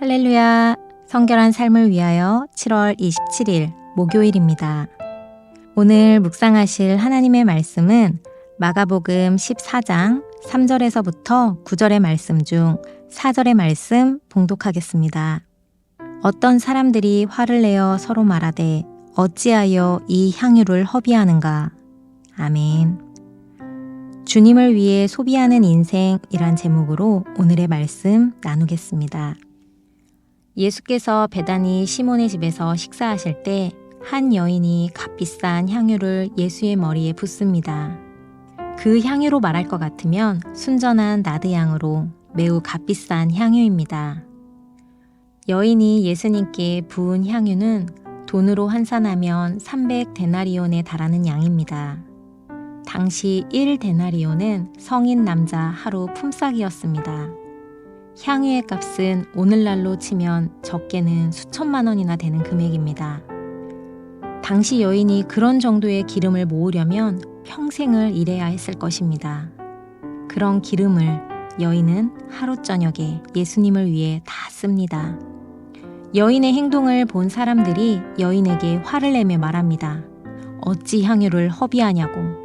할렐루야. 성결한 삶을 위하여 7월 27일 목요일입니다. 오늘 묵상하실 하나님의 말씀은 마가복음 14장 3절에서부터 9절의 말씀 중 4절의 말씀 봉독하겠습니다. 어떤 사람들이 화를 내어 서로 말하되 어찌하여 이 향유를 허비하는가? 아멘. 주님을 위해 소비하는 인생이란 제목으로 오늘의 말씀 나누겠습니다. 예수께서 배단이 시몬의 집에서 식사하실 때 한 여인이 값비싼 향유를 예수의 머리에 붓습니다. 그 향유로 말할 것 같으면 순전한 나드향으로 매우 값비싼 향유입니다. 여인이 예수님께 부은 향유는 돈으로 환산하면 300데나리온에 달하는 양입니다. 당시 1데나리온은 성인 남자 하루 품삯이었습니다. 향유의 값은 오늘날로 치면 적게는 수천만 원이나 되는 금액입니다. 당시 여인이 그런 정도의 기름을 모으려면 평생을 일해야 했을 것입니다. 그런 기름을 여인은 하루 저녁에 예수님을 위해 다 씁니다. 여인의 행동을 본 사람들이 여인에게 화를 내며 말합니다. 어찌 향유를 허비하냐고.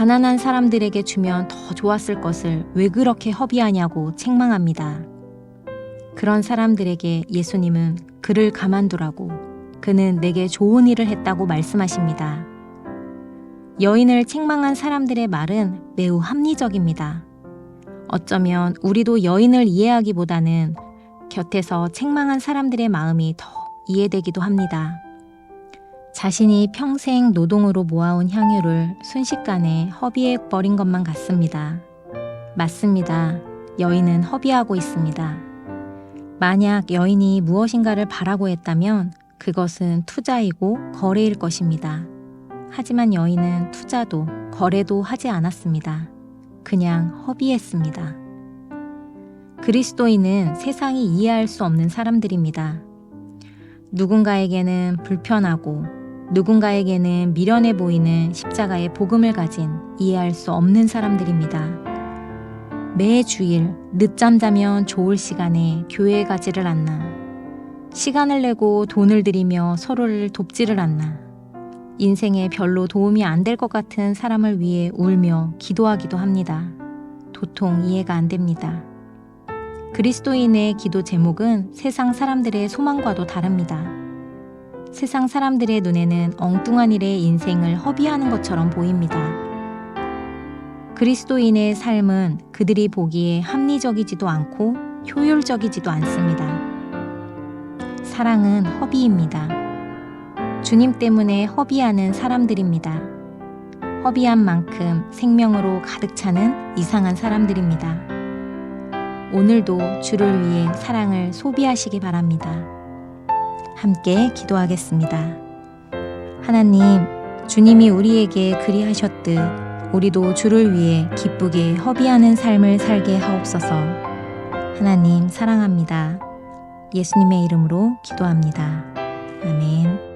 가난한 사람들에게 주면 더 좋았을 것을 왜 그렇게 허비하냐고 책망합니다. 그런 사람들에게 예수님은 그를 가만두라고 그는 내게 좋은 일을 했다고 말씀하십니다. 여인을 책망한 사람들의 말은 매우 합리적입니다. 어쩌면 우리도 여인을 이해하기보다는 곁에서 책망한 사람들의 마음이 더 이해되기도 합니다. 자신이 평생 노동으로 모아온 향유를 순식간에 허비해 버린 것만 같습니다. 맞습니다. 여인은 허비하고 있습니다. 만약 여인이 무엇인가를 바라고 했다면 그것은 투자이고 거래일 것입니다. 하지만 여인은 투자도 거래도 하지 않았습니다. 그냥 허비했습니다. 그리스도인은 세상이 이해할 수 없는 사람들입니다. 누군가에게는 불편하고 누군가에게는 미련해 보이는 십자가의 복음을 가진 이해할 수 없는 사람들입니다. 매 주일 늦잠 자면 좋을 시간에 교회에 가지를 않나. 시간을 내고 돈을 들이며 서로를 돕지를 않나. 인생에 별로 도움이 안 될 것 같은 사람을 위해 울며 기도하기도 합니다. 도통 이해가 안 됩니다. 그리스도인의 기도 제목은 세상 사람들의 소망과도 다릅니다. 세상 사람들의 눈에는 엉뚱한 일에 인생을 허비하는 것처럼 보입니다. 그리스도인의 삶은 그들이 보기에 합리적이지도 않고 효율적이지도 않습니다. 사랑은 허비입니다. 주님 때문에 허비하는 사람들입니다. 허비한 만큼 생명으로 가득 차는 이상한 사람들입니다. 오늘도 주를 위해 사랑을 소비하시기 바랍니다. 함께 기도하겠습니다. 하나님, 주님이 우리에게 그리하셨듯 우리도 주를 위해 기쁘게 허비하는 삶을 살게 하옵소서. 하나님, 사랑합니다. 예수님의 이름으로 기도합니다. 아멘.